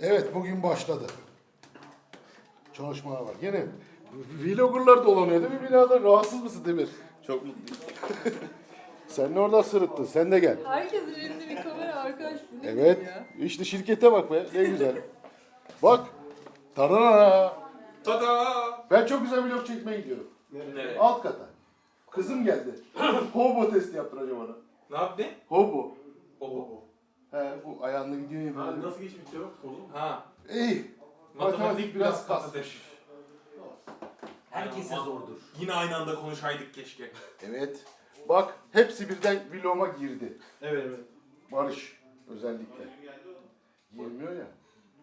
Evet bugün başladı. Çalışmalar var. Yine vloggerlar dolanıyor değil mi binada? Rahatsız mısın Demir? Çok mutluyum. Sen ne orada sırıttın? Sen de gel. Herkesin elinde bir kamera arkadaş bu ne Evet. ya? İşte şirkete bak be. Ne güzel. Bak. Tarara. Tada! Ben çok güzel vlog çekmeye gidiyorum. Nereye? Alt kata. Kızım geldi. Hobo testi yaptıracağım ona. Ne yaptı? Hobo. O o o. He bu ayağında gidiyor ya Ha, böyle. nasıl geçmiş cevap sordum. Ha. İyi. Matematik biraz kasmış. Herkese zordur. Yine aynı anda konuşaydık keşke. Evet. Bak hepsi birden vloguma girdi. Evet evet. Barış özellikle. Girmiyor ya.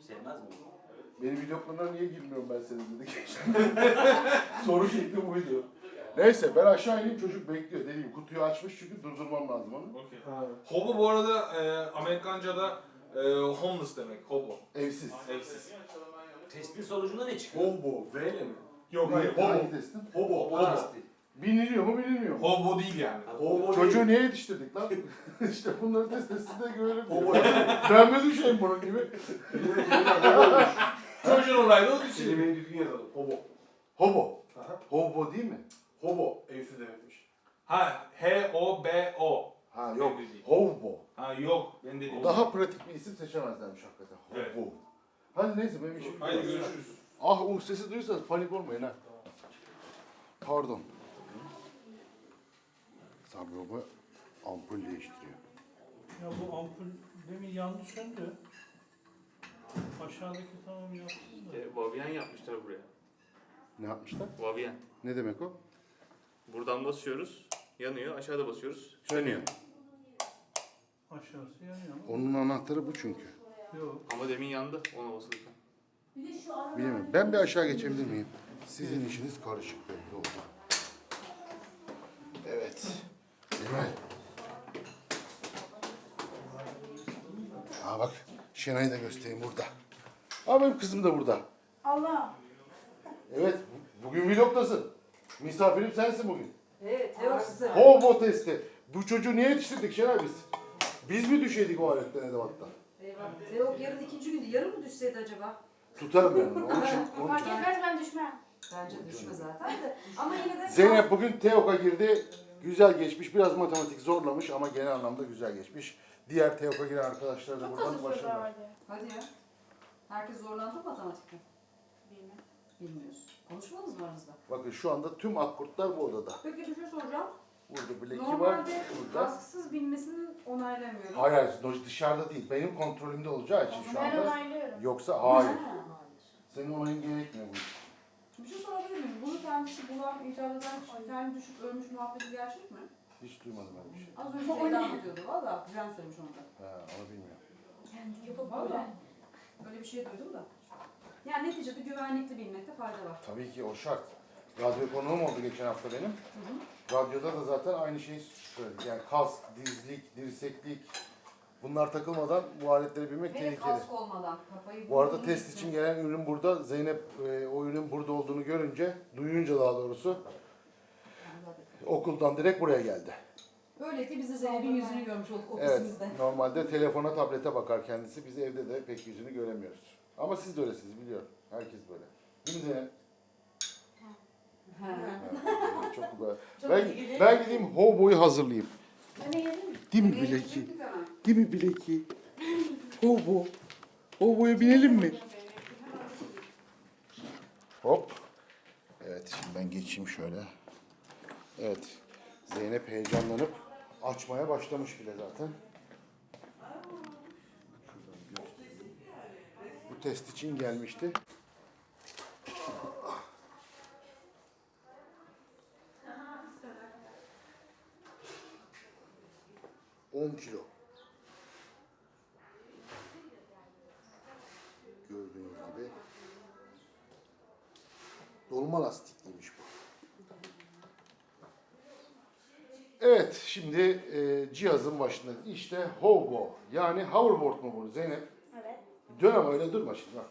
Sevmez mi? Benim vloglarına niye girmiyorum ben senin dedi. Soru şekli bu video. Neyse ben aşağı ineyim çocuk bekliyor. Dediğim kutuyu açmış çünkü durdurmam lazım onu. Okey. Ha. Hobo bu arada e, Amerikanca'da e, homeless demek. Hobo. Evsiz. Evsiz. Testin sonucunda ne çıkıyor? Hobo. V ile mi? Yok hayır. Hangi Hobo. testin? Hobo. O Ha. testi. Biniliyor mu bilinmiyor mu? Hobo değil yani. Hobo Çocuğu değil. niye yetiştirdik lan? işte bunları test testinde görelim. Hobo. diyor. ben mi düşeyim bunun gibi? Hobo. Çocuğun olaydı o düşün. Kelimeyi düzgün yazalım. Hobo. Hobo. Aha. Hobo değil mi? Hobo. Evsiz demekmiş. Ha H-O-B-O. Ha yok. de değil. Hobo. Ha yok. Ben de. Daha pratik bir isim seçemezlermiş hakikaten. Evet. Hobo. Hadi neyse benim işim. Haydi görüşürüz. Ah uh sesi duyuyorsanız panik olmayın ha. Pardon. Sabri baba ampul değiştiriyor. Ya bu ampul demin yanlış söndü. Aşağıdaki tamam yaptım da. E, Vavyen yapmışlar buraya. Ne yapmışlar? Vavyen. Ne demek o? Buradan basıyoruz, yanıyor. Aşağıda basıyoruz, Sönüyor. Aşağısı yanıyor ama. Onun anahtarı bu çünkü. Yok. Ama demin yandı ona basılırken. Bilmiyorum. Ben bir aşağı geçebilir miyim? Sizin işiniz karışık belli oldu. Evet. Emel. Ha bak. Şenay'ı da göstereyim burada. Ha benim kızım da burada. Allah. Evet. bu- Bugün vlogdasın. Misafirim sensin bugün. Evet, Teo size. Hobo testi. Bu çocuğu niye yetiştirdik Şenay biz? Biz mi düşeydik o aletten edevatta? Eyvah. Teo yarın ikinci gündü. Yarın mı düşseydi acaba? Tutarım ben onu. Onun için, onun Fark için. etmez ben düşmem. Bence düşme zaten de. Ama yine de... Zeynep bugün TEOK'a girdi. Güzel geçmiş. Biraz matematik zorlamış ama genel anlamda güzel geçmiş. Diğer TEOK'a giren arkadaşlar da Çok buradan soru başarılar. vardı. Hadi ya. Herkes zorlandı mı matematikte? Bilmem. Bilmiyoruz. Konuşmadınız mı aranızda? Bakın şu anda tüm akkurtlar bu odada. Peki bir şey soracağım. Burada bileki var, Normalde burada. baskısız bilmesini onaylamıyorum. Hayır hayır dışarıda değil. Benim kontrolümde olacağı için şu Ben anda. onaylıyorum. Yoksa hayır. Ha. Senin onayın gerekmiyor bu iş. Bir şey sorabilir miyim? Bunu kendisi bulan, icat eden, kendi düşüp ölmüş muhabbeti gerçek mi? Hiç duymadım öyle bir şey. Az önce Ceyda anlatıyordu. Valla Bülent söylemiş onu da. Ha, onu bilmiyorum. Yani yapıp Vallahi. böyle. Öyle bir şey duydum da. Yani neticede güvenlikli bilmekte fayda var. Tabii ki o şart. Radyo konuğum oldu geçen hafta benim. Radyoda da zaten aynı şeyi söyledi. Yani kask, dizlik, dirseklik bunlar takılmadan bu aletleri bilmek Ve tehlikeli. kask olmadan kafayı Bu arada test için gelen ürün burada. Zeynep e, o ürünün burada olduğunu görünce, duyunca daha doğrusu okuldan direkt buraya geldi. Böylelikle biz de Zeynep'in yüzünü görmüş olduk Evet, ofisimizde. normalde telefona, tablete bakar kendisi. Biz evde de pek yüzünü göremiyoruz. Ama siz de öylesiniz biliyorum. Herkes böyle. Değil mi. Evet, çok güzel. Çok Ben, ilgili. ben gideyim hoboyu hazırlayayım. Değil mi bileki? Değil mi bileki? Hobo. Hoboya binelim mi? Hop. Evet şimdi ben geçeyim şöyle. Evet. Zeynep heyecanlanıp açmaya başlamış bile zaten. Şuradan göstereyim. Bu test için gelmişti. On kilo. Gördüğünüz gibi. Dolma lastikliymiş bu. Evet, şimdi e, cihazın başında. İşte hobo, yani hoverboard mu bu Zeynep? Dön ama öyle durma şimdi bak.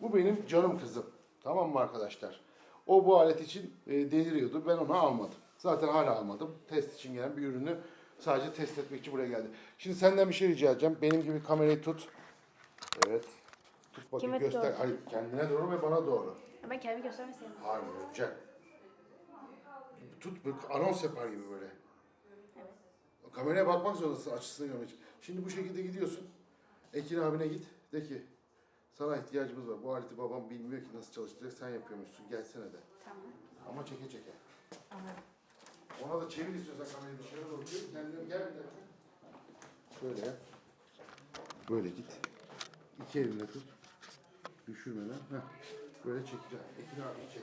Bu benim canım kızım. Tamam mı arkadaşlar? O bu alet için e, deliriyordu. Ben onu almadım. Zaten hala almadım. Test için gelen bir ürünü sadece test etmek için buraya geldi. Şimdi senden bir şey rica edeceğim. Benim gibi kamerayı tut. Evet. Tut bakayım Kime göster. Hayır kendine doğru ve bana doğru. Ben kendimi göstermeyi sevmem. Hayır öpeceksin. Tut böyle anons yapar gibi böyle. Evet. Kameraya bakmak zorundasın açısını görmek için. Şimdi bu şekilde gidiyorsun. Ekin abine git. De ki sana ihtiyacımız var. Bu aleti babam bilmiyor ki nasıl çalıştıracak. Sen yapıyormuşsun. Gelsene de. Tamam. Ama çeke çeke. Anladım. Ona da çevir istiyorsan kamerayı dışarı doğru. Gel, Kendine gel bir dakika. Şöyle yap. Böyle git. İki elinle tut. Düşürmeden. Heh. Böyle çekeceğim. Ekin abi çek.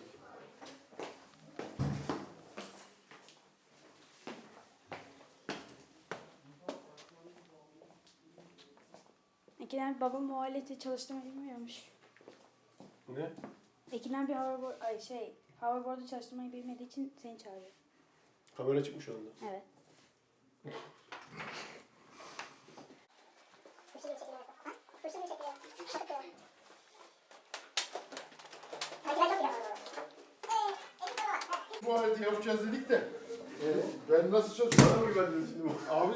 Babam o aleti çalıştırmayı bilmiyormuş. Ne? Ekinen bir hoverboard, ay şey, hoverboard'u çalıştırmayı bilmediği için seni çağırıyor. Kamera çıkmış şu anda. Evet. Bu aleti yapacağız dedik de. e, ben nasıl bu? Abi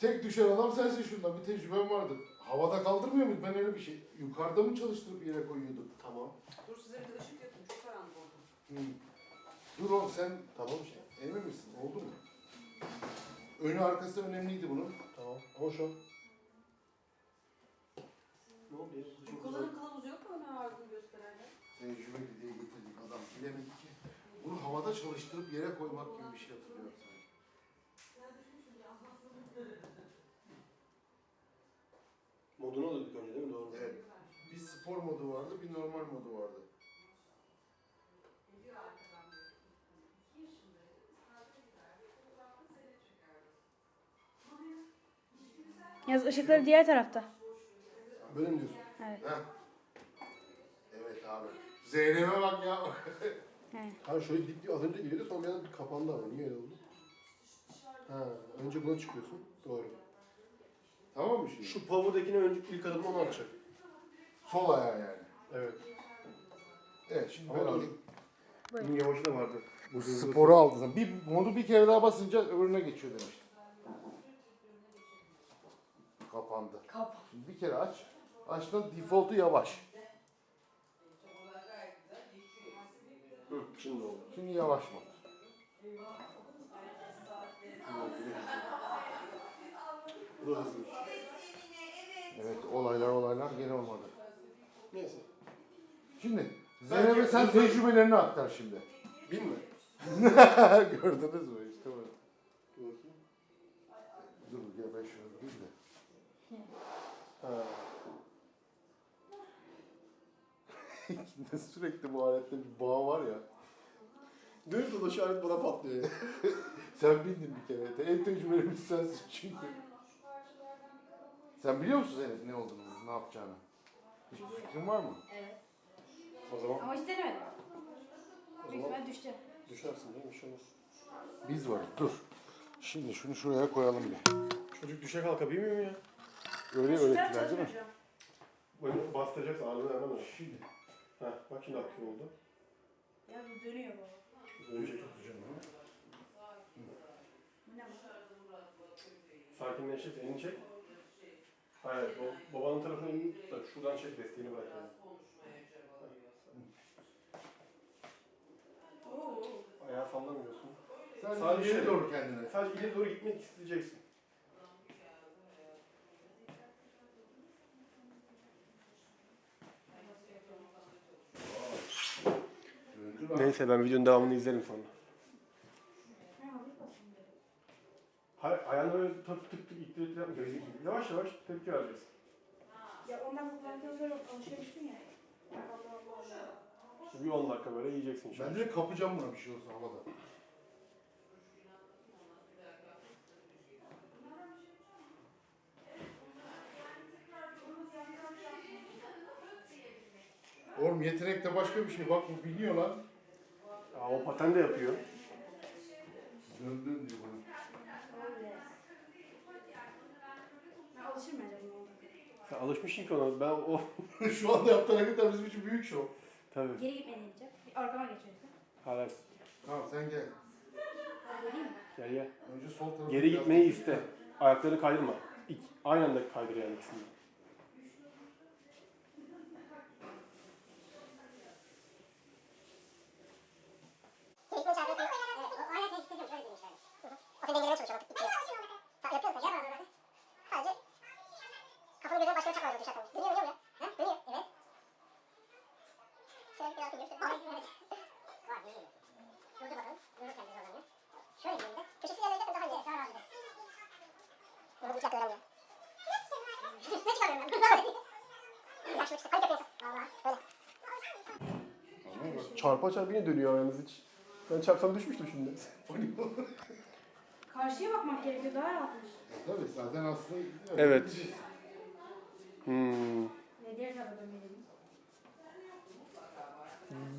tek düşen adam sensin şundan. Bir tecrübem vardı. Havada kaldırmıyor muydu? Ben öyle bir şey. Yukarıda mı çalıştırıp yere koyuyordum? Tamam. Dur size bir de ışık yapayım. Çok karanlık oldu. Hı. Dur oğlum sen Tamam işte. emin misin? Oldu mu? Önü arkası önemliydi bunun. Tamam. Ama şu an. Ne oldu ya? Kullanım kılavuzu yok mu öne ardını gösteren? Tecrübeli diye getirdik adam. Bilemedi ki. Bunu havada çalıştırıp yere koymak gibi bir şey hatırlıyorum sanki. Modunu alıyorduk önce değil mi? Doğru. Evet. Bir spor modu vardı, bir normal modu vardı. Yaz ışıkları diğer tarafta. Böyle mi diyorsun? Evet. Heh. Evet abi. Zeynep'e bak ya. Evet. Ha şöyle dik az önce geliyordu sonra bir anda bir kapandı ama niye öyle oldu? Ha, önce buna çıkıyorsun. Doğru. Tamam mı şimdi? Şu power'dakine önce ilk adımı onu atacak. Sol ayağı yani. Evet. Evet şimdi Ama ben dur. alayım. Bunun yavaşı da vardı. Bu Sporu aldın. Bir modu bir kere daha basınca öbürüne geçiyor demiştim. Kapandı. Kapan. Şimdi bir kere aç. Açtın default'u yavaş. Hı, şimdi oldu. Şimdi yavaş mod. Bu da hızlı. Evet olaylar olaylar gene olmadı. Neyse. Şimdi Zeynep'e sen tecrübelerini aktar şimdi. Bin mi? Gördünüz mü işte bu. Dur bakayım. Dur gel ben şunu bir de. Ha. Sürekli bu alette bir bağ var ya. Dönüp dolaşıyor alet bana patlıyor. Sen bindin bir kere. En tecrübelimiz sensin çünkü. Sen biliyor musun Zeynep ne olduğunu, ne yapacağını? Hiçbir fikrin var mı? Evet. O zaman Ama hiç denemedim. o Büyük zaman ihtimal düşeceğim. düşersin değil mi? Bir şey olmaz. Biz varız. Dur. Şimdi şunu şuraya koyalım bir. Çocuk düşe kalka bilmiyor mu ya? Öyle öğrettiler değil mi? Böyle bastıracaksın ağırlığı hemen öyle. Şimdi. Heh, bak şimdi aktif oldu. Ya bu dönüyor baba. Önce Bu ne bu? elini çek. Hayır, o babanın tarafını tut da şuradan çek desteğini bırak yani. Ayağı sallamıyorsun. Sen Sadece ileri şey- doğru kendine. Sadece ileri doğru gitmek isteyeceksin. Lan. Neyse ben videonun devamını izlerim sonra. Ne oldu? Hayır, ayağını öyle tık tık tık ittirip yapmayacaksın. Yavaş yavaş tepki vereceksin. Ya ondan kullandıktan sonra alışıyormuşsun ya. Allah Allah. İşte bir 10 dakika böyle yiyeceksin şimdi. Ben direkt kapacağım buna bir şey olsa havada. Oğlum yetenek de başka bir şey. Bak bu biliyor lan. Aa, o paten de yapıyor. Dön dön diyor bana. Alışırım bence buna. Sen alışmışsın ki ona. Ben o... Şu anda yaptığı hareketler bizim için büyük şov. Tabii. Geri gitmeni diyeceğim. Bir arkama geçiyorsun. Hala Tamam sen gel. Geleyim mi? gel gel. Önce sol tarafa. Geri gitmeyi iste. Ayaklarını kaydırma. İk, aynı anda kaydır yani ikisini. bunu gözün başına çakmadı dışarı atılmış. Dönüyor dönüyor ya. Ha? Dönüyor. Evet. Şöyle bir altı göster. Ay evet. Var dönüyor. Şurada bakalım. Görürken biz oradan ya. Şöyle dönüyor da. Köşesi yerleyeceksin daha iyi. Daha rahat eder. Bunu bu iki dakika öğrenmiyor. ne çıkarıyorum ben? Yaşlı işte. Panik yapıyorsun. Valla. Böyle. Tamam bak. Çarpa çarpa yine dönüyor ayağınız hiç. Ben çarpsam düşmüştüm şimdi. Karşıya bakmak gerekiyor daha rahatmış. Tabii zaten aslında... Evet. Hmm. Ne diğer tarafa dönmeliyim.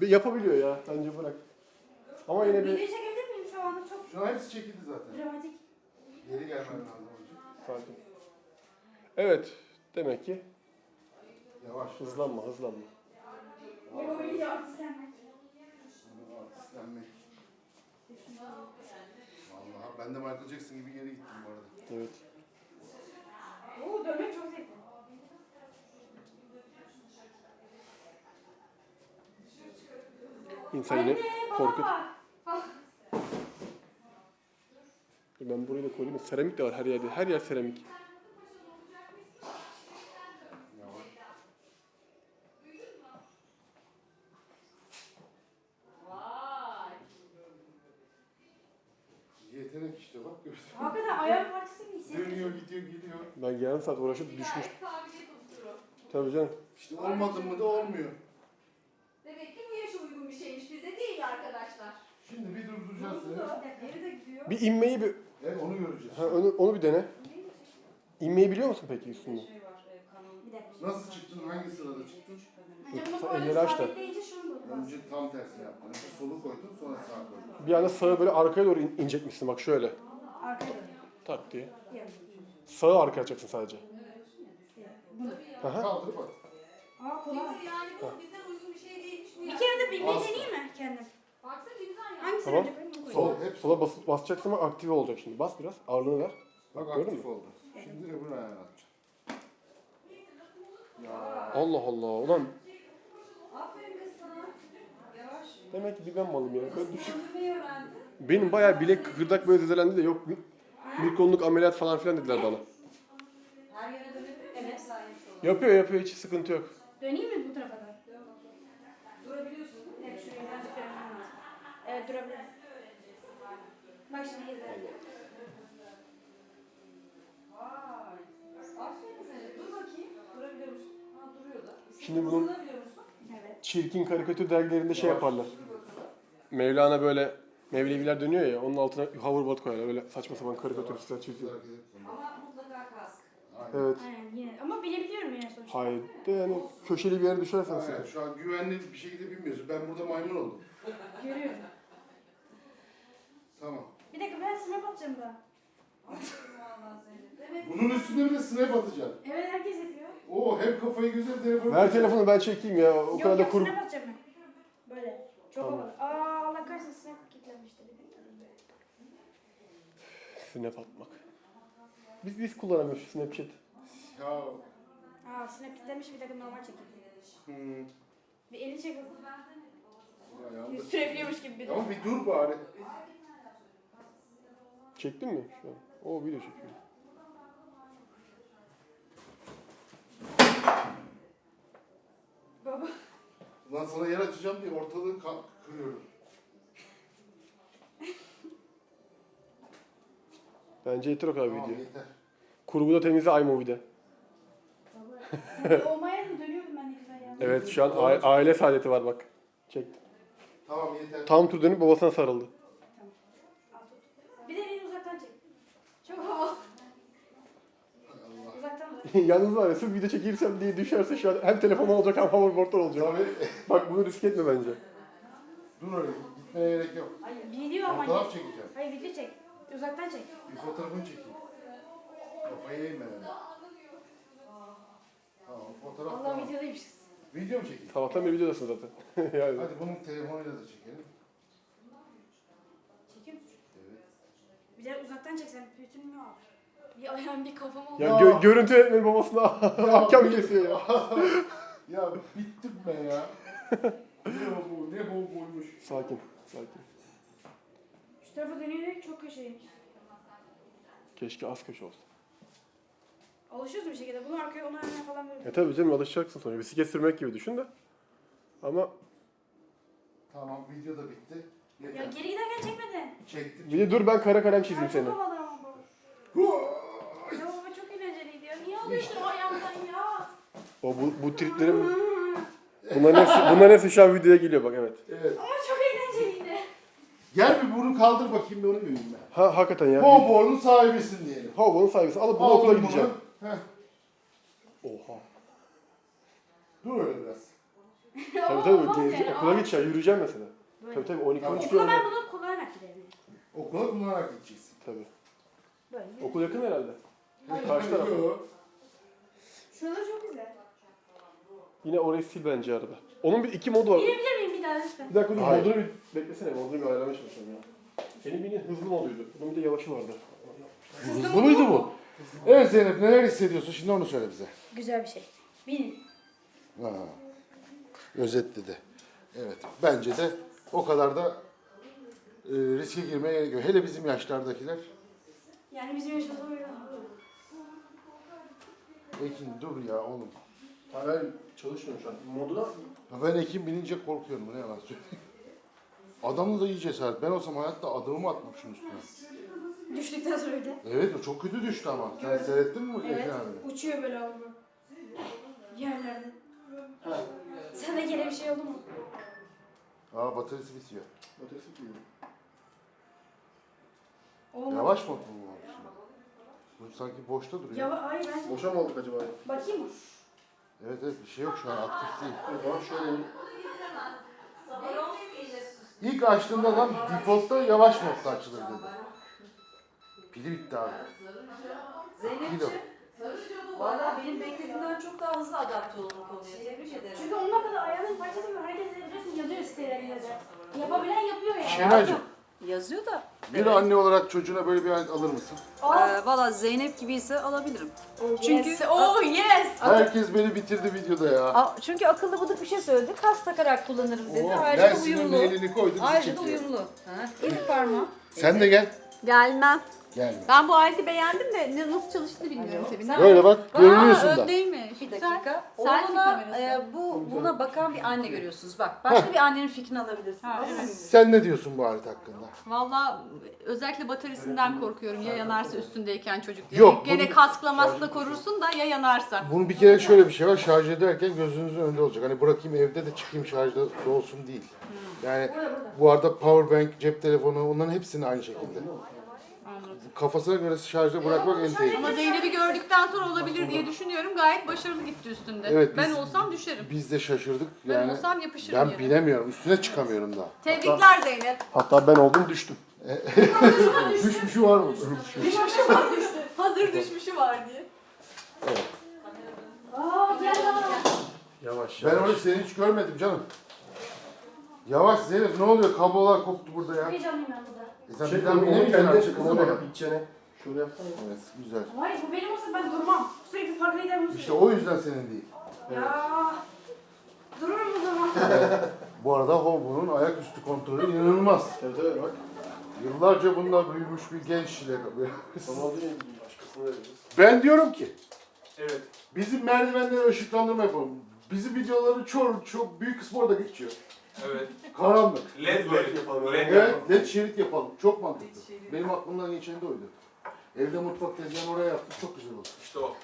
Be- Yapabiliyor ya. Bence bırak. Ama yine bir... Video çekebilir miyim şu anda? Çok Şu an hepsi çekildi zaten. dramatik. Geri gelmen lazım hocam. Sakin. Evet. Demek ki Yavaş. hızlanma hızlanma. Yapabiliyor artistlenmek. Artistlenmek. Vallahi ben de Michael Jackson gibi geri gittim bu arada. Evet. Oo dönmek çok zevkli. İnsan yine korkut. Ben burayı da koyayım. Seramik de var her yerde. Her yer seramik. Yavaş. Yetenek işte bak gördün. mü? Hakikaten ayak parçası mı hissediyorsun? Dönüyor gidiyor gidiyor. Ben yarım saat uğraşıp düşmüş. Tabii canım. İşte olmadı mı da olmuyor. Demek ki bu yaşa uygun bir şeymiş. Bize değil arkadaşlar. Şimdi bir durduracağız seni. Geri de gidiyor. Bir inmeyi bir... Evet onu göreceğiz. Ha, onu, onu bir dene. İnmeyi biliyor musun peki üstünde? Şey var, e, kanal. Bir dakika. Nasıl çıktın? Hangi sırada çıktın? Önce Dur, bunu böyle elleri aç da. sabitleyince şunu da bas. Önce tam tersini yaptın. Önce solu koydun sonra sağ koydun. Bir anda sağı böyle arkaya doğru in- inecekmişsin bak şöyle. Arkaya dön. Tak diye. Yarım. Sağı arkaya atacaksın sadece. Aha. Kaldırıp at. Aa kolay. Yani bu bize uygun bir şey değilmiş. Bu Bir kere de bilmeyi deneyeyim mi kendim? Baksana güzel ya. Hangisini Tamam. önce bunu koyayım. Sol, hep sol. Sola bas, basacaksın ama aktive olacak şimdi. Bas biraz. Ağırlığını ver. Bak Gördün aktif mü? oldu. Şimdi öbür ayağını atacaksın. Ya. Allah Allah. Ulan Aferin kız sana. Yavaş. demek ki bir ben malım ya. Böyle düşük. Öğrendin. Benim bayağı bilek kıkırdak böyle zedelendi de yok. Bir, bir kolluk ameliyat falan filan dediler bana. Her yere misin? Evet. Yapıyor yapıyor hiç sıkıntı yok. Döneyim mi bu tarafa da? Durabiliyorsun değil mi? Evet şuraya birazcık dönmem lazım. Evet durabilirim. Bak şimdi izle. Vay. Aferin sana. Dur bakayım. Durabiliyor musun? Ha duruyor da. Şimdi bunun-? Evet. Çirkin karikatür dergilerinde şey yaparlar. Mevlana böyle Mevleviler dönüyor ya onun altına hoverboard koyarlar. Böyle saçma sapan karikatür üstüne çiziyor. Ama mutlaka kask. Evet. Aynen yine. Ama bilebiliyorum yine sonuçta. Hayır. De yani köşeli bir yere düşersen Aynen. sıkıntı. Şu an güvenli bir şekilde bilmiyorsun. Ben burada maymun oldum. Görüyorum. Tamam. Bir dakika ben snap atacağım daha. Vallahi Zeynep. Demek Bunun üstüne bir de snap atacaksın. Evet herkes yapıyor. Oo hep kafayı güzel telefonu. Ver telefonu ben çekeyim ya. O yok kadar da yok kur... snap atacağım ben. Böyle. Çok Tamam. havalı. Aa Allah kahretsin snap Snap atmak. Biz biz kullanamıyoruz Snapchat. Ya. Aa snap kilitlenmiş bir dakika normal çekeyim. Hmm. Bir eli çek. Ayağımda. Sürebiliyormuş gibi bir de. Ama bir dur bari. Çektin mi şu an? O video çekiyor. Baba. Lan sana yer açacağım diye ortalığı ka- kırıyorum. Bence yeter o kadar Tamam video. yeter. Kurguda temizle iMovie'de. Baba. Olmaya mı dönüyordum ben güzel ya. Evet şu an a- aile saadeti var bak. Çektim. Tamam yeter. Tam tur dönüp babasına sarıldı. Bir de beni uzaktan çek. Çok havalı. Allah. Uzaktan. Yalnız var ya sırf video çekirsem diye düşerse şu an hem telefonum olacak hem hoverboard'dan olacak. Tabii. Bak bunu risk etme bence. Dur öyle. Gitmeye gerek yok. Hayır video ama. Fotoğraf çekeceğim. Hayır video çek. Uzaktan çek. Bir fotoğrafını çekeyim. Kafayı eğme. Tamam fotoğraf Allah tamam. videodaymışız. Video mu çekeyim? Sabahtan beri videodasın zaten. yani. Hadi bunun telefonuyla da çekelim. Musun? Evet. Bir de uzaktan çeksen bütün mü al? Bir ayağım bir kafam oldu. Ya gö- görüntü yönetmeni babasına ahkam bir- kesiyor ya. ya bittim ben ya. ne bu? Ne o buymuş? Sakin, sakin. Şu tarafa dönüyor çok köşeymiş. Keşke az köşe olsa. Alışıyorsun bir şekilde. Bunu arkaya onu önüne falan böyle. E tabii canım alışacaksın sonra. Bisiklet sürmek gibi düşün de. Ama Tamam video da bitti. Ya Yeter. geri giderken çekmedin. Çektim. bir de dur ben kara kalem çizeyim Ya seni. çok havalı ama bu. Ya baba çok eğlenceliydi ya. Niye alıyorsun o ayağımdan ya? O bu, bu triplerim... Bunların hepsi, bunların hepsi şu an videoya geliyor bak evet. Evet. Ama. Gel bir bunu kaldır bakayım bir onu göreyim ben. Ha hakikaten ya. Hobo'nun sahibisin diyelim. Havlunun sahibisin. Alıp bunu Aldın okula bunu. gideceğim. Heh. Oha. Dur öyle biraz. Tabii tabii. Olmaz yani, okula gideceğim. Yürüyeceğim mesela. Böyle. Tabii tabii 12 13 Okula ben kilometre. bunu kullanarak giderim. Okula kullanarak gideceksin. Tabii. Böyle. Okul yakın herhalde. Karşı taraf. Yok. Şuraları çok güzel. Yine orayı sil bence arada. Onun bir iki modu var. Binebilir miyim bir daha lütfen? Bir dakika dur Hayır. modunu bir beklesene. Modunu bir ayarlamaya çalışıyorum ya. Senin birinin hızlı moduydu. Bunun bir de yavaşı vardı. Hızlı mıydı bu? Evet Zeynep neler hissediyorsun şimdi onu söyle bize. Güzel bir şey. Binin. Ha. Özetledi. Evet. Bence de o kadar da e, riske girmeye gerek yok. Hele bizim yaşlardakiler. Yani bizim yaşımızda böyle. Ekin dur ya oğlum. Ha ben çalışmıyorum şu an. Moduna Ya Ben Ekin binince korkuyorum. Ne yalan söyleyeyim. Adamın da iyi cesaret. Ben olsam hayatta adımımı atmam şunun üstüne. Düştükten sonra de. Evet o çok kötü düştü ama. Sen Gördüm. seyrettin mi Evet. Ekin abi? Uçuyor böyle abi. Yerlerde. Sen de gene bir şey oldu mu? Aa bataryası bitiyor. Ötesi gibi. Olmadı. Yavaş mı bu şimdi? Bu sanki boşta duruyor. Yava ay bence. Boşa mı aldık acaba? Bakayım mı? Evet evet bir şey yok şu an aktif değil. O zaman şöyle İlk açtığında lan defaultta yavaş modda açılır dedi. Pili bitti abi. Kilo. Zeynepciğim, valla benim beklediğimden çok daha hızlı adapte oldun konuya. Tebrik ederim. Çünkü onunla kadar ayağının parçası gibi hareket edebiliyorsun yazıyor sitelerinde de. Yapabilen yapıyor yani. Şenaycığım Yazıyor da. bir anne olarak çocuğuna böyle bir alet alır mısın? Ee, valla Zeynep gibi ise alabilirim. Çünkü Yes. Oh yes. Herkes beni bitirdi videoda ya. A- çünkü akıllı bıdık bir şey söyledi. Kas takarak kullanırız dedi. Oh, Ayrıca da önüne uyumlu. elini koydu bizi Ayrıca da çekiyor. uyumlu. Ha, ilk parmağı. Sen de gel. Gelmem. Gelme. Ben bu aleti beğendim de ne- nasıl çalıştığını bilmiyorum tabii. Böyle bak görünüyorsun da. öndeymiş. Bir dakika. Selfie kamerası. e, bu buna bakan bir anne görüyorsunuz. Bak başka bir annenin fikrini alabilirsiniz. Ha, evet. Sen ne diyorsun bu alet hakkında? Valla özellikle bataryasından korkuyorum ya yanarsa üstündeyken çocuk diye. Yok, Gene bunu- kaskla maskla korursun da ya yanarsa. Bunun bir kere şöyle bir şey var. Şarj ederken gözünüzün önünde olacak. Hani bırakayım evde de çıkayım şarjda olsun değil. Yani bu arada power bank, cep telefonu onların hepsini aynı şekilde. Kafasına göre şarjda bırakmak en tehlikeli. Ama Zeynep'i gördükten sonra olabilir diye düşünüyorum. Gayet başarılı gitti üstünde. Evet, ben biz- olsam düşerim. Biz de şaşırdık. Ben Yani olsam yapışırım ben yere. bilemiyorum. Üstüne çıkamıyorum daha. Tebrikler Zeynep. Hatta ben oldum düştüm. Düşmüşü var mı? Hazır düşmüşü var diye. Aa gel. Yavaş Ben onu seni hiç görmedim canım. Yavaş Zeynep ne oluyor? Kablolar koptu burada ya. Heyecanlıyım ben burada. E sen Çek birden onu, onu kendine artık çek. kızım Onu ona. yap. İçine. Şöyle yap. Evet güzel. Hayır bu benim olsa ben durmam. Sürekli parka gider bunu İşte o yüzden senin değil. Ya. Dururum o zaman. Bu arada Hobo'nun ayaküstü kontrolü inanılmaz. Evet evet bak. Yıllarca bununla büyümüş bir genç ile Sana değil başkasına veririz. Ben diyorum ki Evet. bizim merdivenlere ışıklandırma yapalım. Bizim videoların çoğu çok büyük kısmı orada geçiyor. Evet. Karanlık. LED LED LED yapalım. LED Evet, yapalım. led şerit yapalım. Çok mantıklı. Benim aklımdan geçen de oydu. Evde mutfak tezgahını oraya yaptım. Çok güzel oldu. İşte o.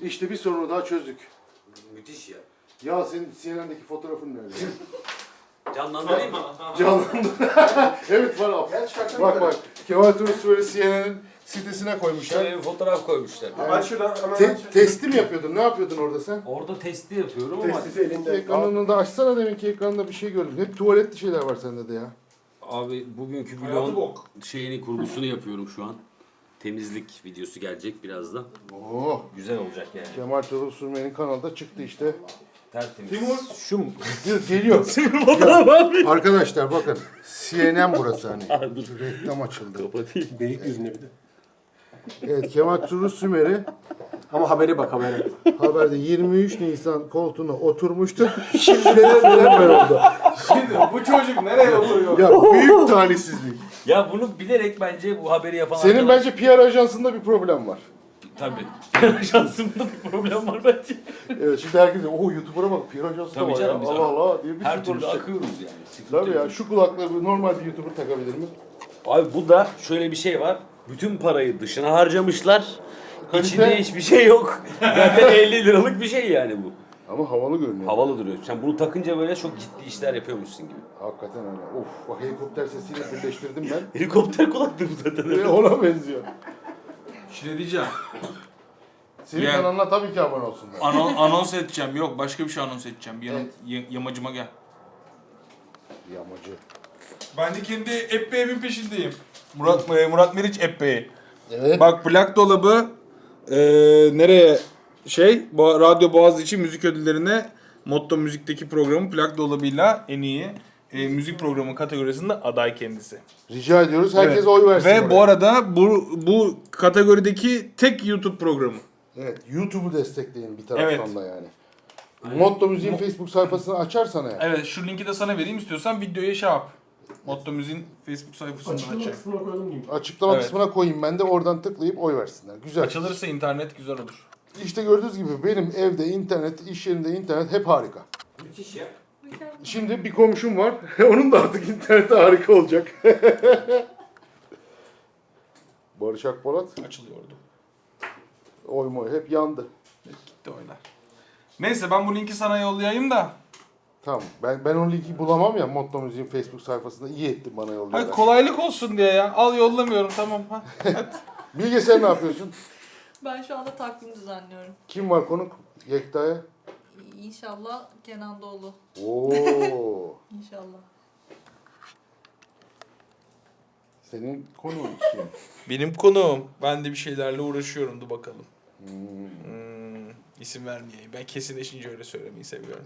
İşte bir sorunu daha çözdük. Müthiş ya. Ya senin CNN'deki fotoğrafın nerede? Canlandırayım mı? Canlandı. evet var abi. Gel çıkartalım. Bak bak. Kemal Turist böyle CNN'in sitesine koymuşlar. Şöyle bir fotoğraf koymuşlar. Aç şuradan hemen Te- aç. testi mi yapıyordun? Ne yapıyordun orada sen? Orada testi yapıyorum ama Testisi elinde. Ekranını da açsana deminki ekranında bir şey gördüm. Hep tuvaletli şeyler var sende de ya. Abi bugünkü Hayatı vlogun bok. şeyini kurgusunu yapıyorum şu an. Temizlik videosu gelecek birazdan. Oo. Güzel olacak yani. Kemal Turist Sürmen'in kanalda çıktı işte. Tertemiz. Timur. Şu mu? Gel- Geliyor. Arkadaşlar bakın. CNN burası hani. Reklam açıldı. Kapatayım. Beylikdüzü'nde bir de. Evet Kemal Turist Sümer'i Ama habere bak habere. haberde 23 Nisan koltuğuna oturmuştu. Şimdi de ben oldu. Şimdi bu çocuk nereye oturuyor? Ya büyük talihsizlik. Ya bunu bilerek bence bu haberi yapan Senin arkadaş- bence PR ajansında bir problem var. Tabii. Şansımda bir problem var bence. Evet şimdi herkes o YouTuber'a bak Pir Hocası da Tabii var canım, ya. biz Allah Allah diye bir Her sürü türlü konuşacak. akıyoruz yani. Sıkıntı Tabii yok. ya şu kulaklığı normal bir YouTuber takabilir mi? Abi bu da şöyle bir şey var. Bütün parayı dışına harcamışlar. Kalite- İçinde hiçbir şey yok. Zaten 50 liralık bir şey yani bu. Ama havalı görünüyor. Havalı duruyor. Sen bunu takınca böyle çok ciddi işler yapıyormuşsun gibi. Hakikaten öyle. Of bak helikopter sesiyle birleştirdim ben. Helikopter kulaklığı bu zaten. Ee, Ona benziyor. Bir şey diyeceğim. Senin Ya. kanalına tabii ki abone olsunlar. Anon, anons edeceğim. Yok başka bir şey anons edeceğim. Bir yanım, Evet. ya- yamacıma gel. Yamacı. Ben de kendi epbeğimin peşindeyim. Murat e, Murat Meriç epbeği. Evet. Bak plak dolabı e, nereye şey Bo- Radyo Boğaziçi müzik ödüllerine Motto Müzik'teki programı plak dolabıyla en iyi e, müzik programı kategorisinde aday kendisi. Rica ediyoruz. Herkes Evet. oy versin. Ve oraya. bu arada bu bu kategorideki tek YouTube programı. Evet. YouTube'u destekleyin bir taraftan Evet. da yani. Motto Müziğin Facebook sayfasını açarsan eğer. Evet şu linki de sana vereyim istiyorsan videoya şey yap. Motto Müziğin Facebook sayfasından Açıklama kısmına koyalım diyeyim. Açıklama Evet. kısmına koyayım ben de oradan tıklayıp oy versinler. Güzel. Açılırsa internet güzel olur. İşte gördüğünüz gibi benim evde internet, iş yerinde internet hep harika. Müthiş ya. Şimdi bir komşum var. Onun da artık interneti harika olacak. Barış Akpolat Açılıyordu. oy moy hep yandı. Gitti oylar. Neyse ben bu linki sana yollayayım da. Tamam. Ben ben o linki bulamam ya Motto Müziğin Facebook sayfasında. iyi ettin bana Hayır yollayarak. kolaylık olsun diye ya. Al yollamıyorum tamam. Ha. Bilge sen ne yapıyorsun? Ben şu anda takvim düzenliyorum. Kim var konuk? Yekta'ya. İnşallah Kenan Doğulu. Oo. İnşallah. Senin konun kim? Benim konuğum. Ben de bir şeylerle uğraşıyorum dur bakalım. Hmm. Hmm, isim vermeyeyim. Ben kesinleşince öyle söylemeyi seviyorum.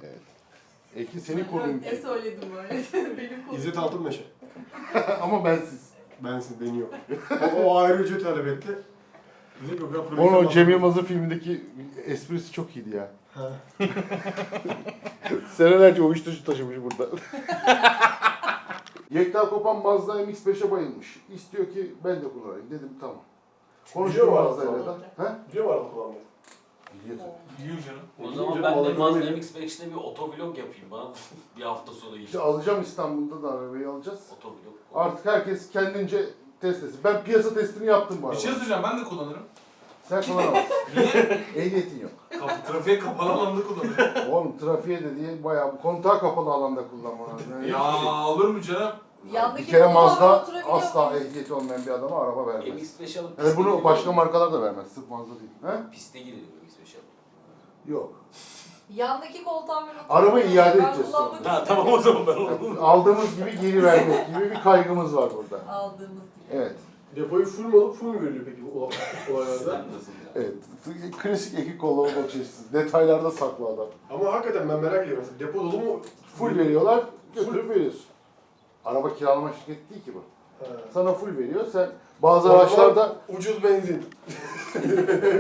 Eki senin konun Ne söyledim böyle? Benim konum. İzzet Altınmeşe. Ama bensiz. Bensiz deniyor. o, o ayrı ücret talep etti. Dedik yok ya Onun profesyonel o Cem. Yılmaz'ın filmindeki esprisi çok iyiydi ya. Ha. Senelerce uyuşturucu taşımış burada. Yekta Kopan Mazda MX-5'e bayılmış. İstiyor ki ben de kullanayım. Dedim tamam. Biliyor mu Mazda'yla da. araba Ha? Biliyor mu araba kullanmayı? Biliyorsun. Biliyor canım. O zaman ben de Mazda MX-5'te bir otovlog yapayım bana. bir hafta sonra İşte işte. alacağım İstanbul'da da arabayı alacağız. Otovlog. Artık herkes kendince test etsin. Ben piyasa testini yaptım bu Bir şey arada. söyleyeceğim ben de kullanırım. Sen kullanamazsın. Niye? Ehliyetin yok. Kapı, trafiğe kapalı alanda kullanırım. Oğlum trafiğe de değil bayağı bu kontağı kapalı alanda kullanman lazım. Yani ya olur mu canım? Bir kere Mazda asla ehliyeti olmayan bir adama araba vermez. MX-5 alıp Yani bunu girelim. başka markalar da vermez. Sırf Mazda değil. He? Piste girelim MX-5 alıp. Yok. Yandaki koltuğa ben Arabayı oturuyorum. iade Ben edeceğiz kullanmak sonra. Ha tamam o zaman ben onu. Aldığımız gibi geri vermek gibi bir kaygımız var burada. Aldığımız gibi. Evet. Depoyu full mu alıp full mü veriliyor peki bu olay- olaylarda? Sen nasıl ya? Evet. Klasik ekip kollama bakış açısı. Detaylarda saklı adam. Ama hakikaten ben merak ediyorum. Mesela depo dolu mu? Full veriyorlar, götürüp veriyorsun. Araba kiralama şirketi değil ki bu. Sana full veriyor. Sen bazı zaman araçlarda Ucuz benzin.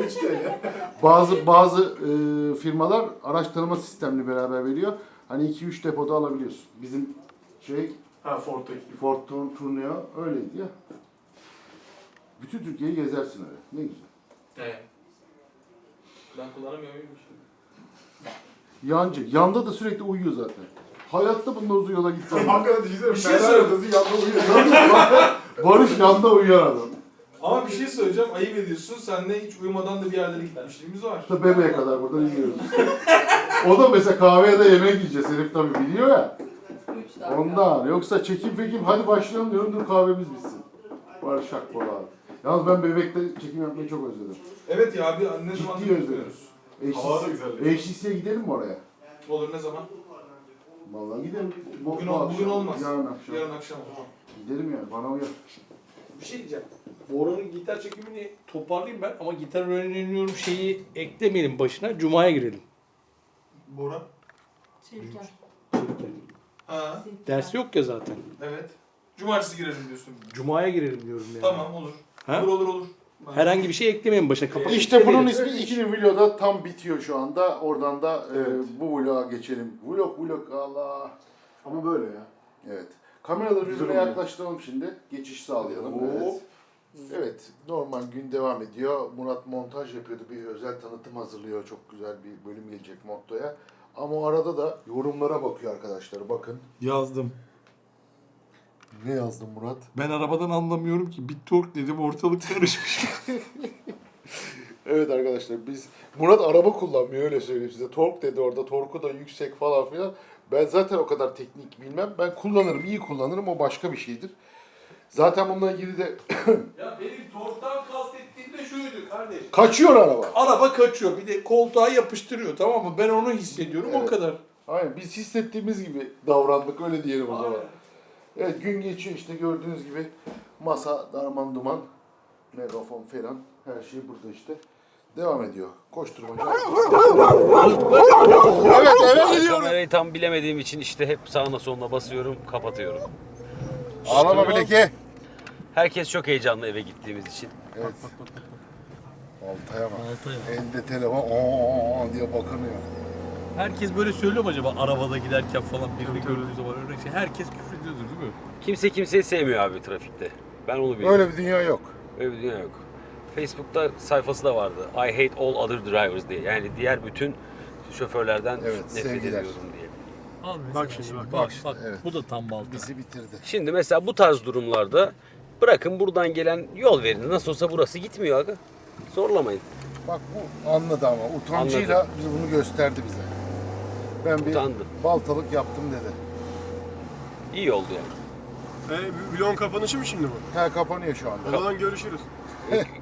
işte. bazı bazı e, firmalar araç tanıma sistemini beraber veriyor. Hani 2-3 depoda alabiliyorsun. Bizim şey Ha Ford'daki. Ford Tour- Tourneo öyleydi ya. Bütün Türkiye'yi gezersin öyle. Ne güzel. Evet. Ben kullanamıyor muyum? Yancı. Yanda da sürekli uyuyor zaten. Hayatta bununla uzun yola gitmem. Hakikaten düşünsene. Bir şey Ferrari söyle. odası yanında uyuyor. Barış yanda uyuyan adam. Ama bir şey söyleyeceğim. Ayıp ediyorsun. Senle hiç uyumadan da bir yerlere gitmişliğimiz var. İşte bebeğe kadar buradan iniyoruz. o da mesela kahveye de yemek yiyeceğiz. Herif tabii biliyor ya. Üç dakika. Ondan. Yoksa çekim pekim hadi başlayalım diyorum dur kahvemiz bitsin. Barış Akbol abi. Yalnız ben bebekte çekim yapmayı çok özledim. Evet ya abi ne zaman Ciddi özlüyoruz. Hava da güzel. HTC'ye gidelim mi oraya? Olur ne zaman? Vallahi gidelim. Bu- Bugün, bu ol, akşam, bugün olmaz. Yarın akşam. Yarın akşam olur. Gidelim yani bana uyar. Bir şey diyeceğim. Boran'ın gitar çekimini toparlayayım ben ama gitar öğreniyorum şeyi eklemeyelim başına. Cuma'ya girelim. Bora. Çelikler. Ha, Ders yok ya zaten. evet. Cumartesi girelim diyorsun. Cuma'ya girelim diyorum yani. Tamam olur. Ha? Olur olur olur. Herhangi bir şey eklemeyin başına. Kapat. İşte bunun ismi ikili videoda tam bitiyor şu anda. Oradan da e, bu vloga geçelim. Vlog vlog Allah. Ama böyle ya. Evet. Kameraları Güzel birbirine oluyor. yaklaştıralım şimdi. Geçiş sağlayalım. Oo. Evet. Evet, normal gün devam ediyor. Murat montaj yapıyordu, bir özel tanıtım hazırlıyor. Çok güzel bir bölüm gelecek Motto'ya. Ama o arada da yorumlara bakıyor arkadaşlar. Bakın. Yazdım. Ne yazdın Murat? Ben arabadan anlamıyorum ki. Bir tork dedim ortalık karışmış. Evet arkadaşlar biz Murat araba kullanmıyor öyle söyleyeyim size. Tork dedi orada. Torku da yüksek falan filan. Ben zaten o kadar teknik bilmem. Ben kullanırım, iyi kullanırım. O başka bir şeydir. Zaten bununla ilgili de ya benim torktan kastettiğim de şuydu kardeş. kaçıyor araba. Araba kaçıyor. Bir de koltuğa yapıştırıyor tamam mı? Ben onu hissediyorum o Evet. kadar. Aynen biz hissettiğimiz gibi davrandık öyle diyelim o zaman. Aynen. Evet gün geçiyor işte gördüğünüz gibi masa darman duman megafon falan her şey burada işte. Devam ediyor. Koşturmaca. evet eve gidiyorum. Kamerayı tam bilemediğim için işte hep sağına soluna basıyorum, kapatıyorum. Ağlama bileke. Herkes çok heyecanlı eve gittiğimiz için. Evet. Altaya bak. Elde telefon ooo diye bakınıyor. Herkes böyle söylüyor mu acaba arabada giderken falan birini gördüğü zaman öyle şey. Herkes küfür ediyordur değil mi? Kimse kimseyi sevmiyor abi trafikte. Ben onu biliyorum. Öyle bir dünya yok. Öyle bir dünya yok. Facebook'ta sayfası da vardı. I hate all other drivers diye. Yani diğer bütün şoförlerden Evet, nefret sevgiler. ediyorum diye. bak şimdi bak. Bak, bak. Evet. Bu da tam balta. Bizi bitirdi. Şimdi mesela bu tarz durumlarda bırakın buradan gelen yol verin. Nasıl olsa burası gitmiyor abi. Zorlamayın. Bak bu anladı ama utancıyla bize bunu gösterdi bize. Ben bir Utandı. baltalık yaptım dedi. İyi oldu yani. E, vlogun kapanışı mı şimdi bu? Ha kapanıyor şu O anda. zaman görüşürüz.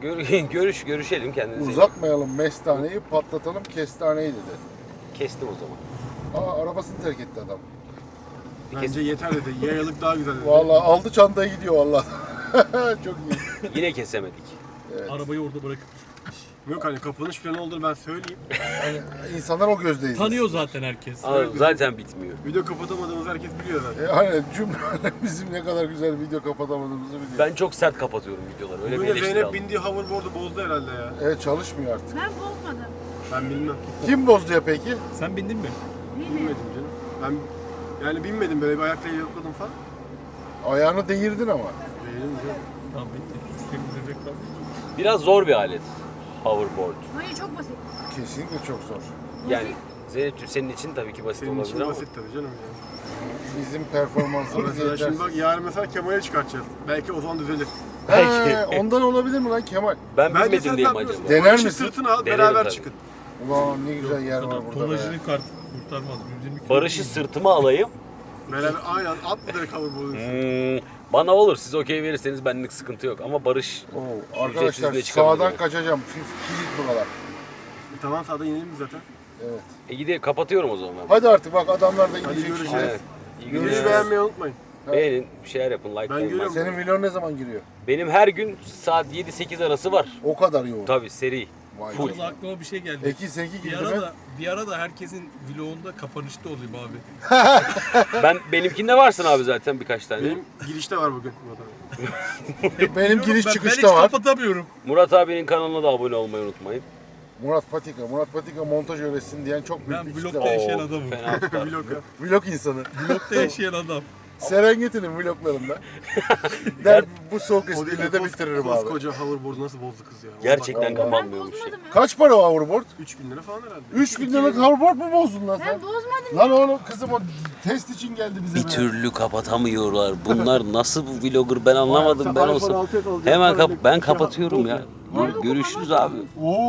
Gör, görüş görüşelim kendinize. Uzatmayalım mestaneyi patlatalım kestaneyi dedi. Kestim o zaman. Aa arabasını terk etti adam. Bence yeter dedi. Yayalık daha güzel dedi. Vallahi aldı çantayı gidiyor vallahi. Çok iyi. Yine kesemedik. Arabayı orada bırakıp Yok hani kapanış planı olduğunu ben söyleyeyim. Yani insanlar o izlesin. Tanıyor zaten herkes. Ama zaten bitmiyor. Video kapatamadığımızı herkes biliyor zaten. E, hani cümle bizim ne kadar güzel video kapatamadığımızı biliyor. Ben çok sert kapatıyorum videoları. Öyle bir de eleştiri Zeynep aldım. bindiği hoverboard'u bozdu herhalde ya. Evet çalışmıyor artık. Ben bozmadım. Ben bilmem. Kim bozdu ya peki? Sen bindin mi? Bilmedim canım. Ben yani bilmedim böyle bir ayakla yokladım falan. Ayağını değirdin ama. Değilim canım. Tamam bitti. Biraz zor bir alet. Hoverboard. Hayır çok basit. Kesinlikle çok zor. Yani Zeynep'ciğim senin için tabii ki basit Senin olabilir için ama. basit tabii canım. Yani. Bizim performansımız Mesela şimdi bak yarın mesela Kemal'e çıkartacağız. Belki o zaman düzelir. He, ondan olabilir mi lan Kemal? Ben Bence bilmedim sen diye ne mi yapıyorsun? acaba? Dener O işi misin? Sırtına al Denerim beraber tabii. çıkın. Ulan ne güzel yer var burada be. Tonajını kart kurtarmaz. 120 kilo. Barış'ı sırtıma alayım. Beraber aynen at direkt hoverboard'un üstüne. Hmm, bana olur. Siz okey verirseniz benlik sıkıntı yok. Ama Barış Oo, arkadaşlar Ücretsiz de çıkabilir sağdan kaçacağım. Fif- Kilit buralar. E, tamam sağda inelim biz zaten. Evet. e gide kapatıyorum o zaman. Hadi artık bak adamlar da Hadi gidecek görüşürüz. Evet. İyi günler. Videoyu beğenmeyi unutmayın. Beğenin, bir şeyler yapın, Ben likelayın. görüyorum. Senin vlog ne zaman giriyor? Benim her gün saat 7-8 arası var. O kadar yoğun. Tabii seri. Vay Full. Vallahi aklıma bir şey geldi. Eki seki Bir girdi ara mi? da bir ara da herkesin vlogunda kapanışta olayım abi. Ben benimkinde varsın abi zaten birkaç tane. Benim girişte var bugün. Benim giriş ben, çıkışta ben hiç var. kapatamıyorum. Murat abinin kanalına da abone olmayı unutmayın. Murat Patika. Murat Patika montaj öğretsin diyen çok büyük Ben bir kitle vlogda var. yaşayan adamım. Fena tutar. Vlog insanı. Vlogda yaşayan adam. Serengeti'nin vloglarında. Der bu soğuk espriyle de bitiririm abi. Koskoca hoverboard'u nasıl bozdu kız ya. Gerçekten Vallahi. kapanmıyor bir şey. Kaç para o hoverboard? 3000 lira falan herhalde. 3000 liralık hoverboard mu bozdun lan Ben sen? bozmadım. Lan oğlum kızım o test için geldi bize. Bir be. türlü kapatamıyorlar. Bunlar nasıl bu vlogger ben anlamadım ben iPhone olsa. 6 alacağım, Hemen kap ben bekliyorum. kapatıyorum ya. Görüşürüz abi. Oo.